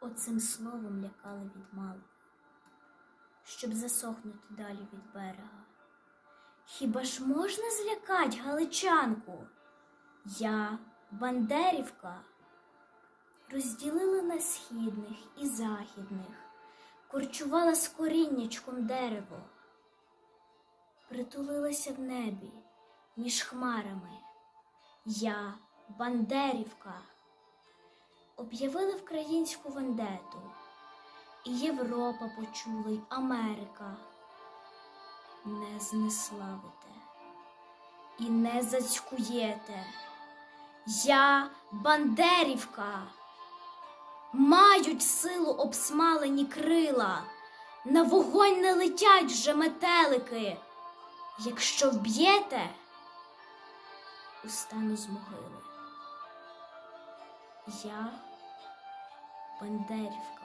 оцим словом лякали від малку, щоб засохнути далі від берега. Хіба ж можна злякать галичанку? Я, Бандерівка, розділила на східних і західних, корчувала з коріннячком дерево, притулилася в небі між хмарами. Я, Бандерівка, об'явила вкраїнську вендету, і Європа почула, й Америка. Не знеславите і не зацькуєте. Я Бандерівка. Мають силу обсмалені крила, на вогонь не летять вже метелики. Якщо вб'єте, устану з могили. Я Бандерівка.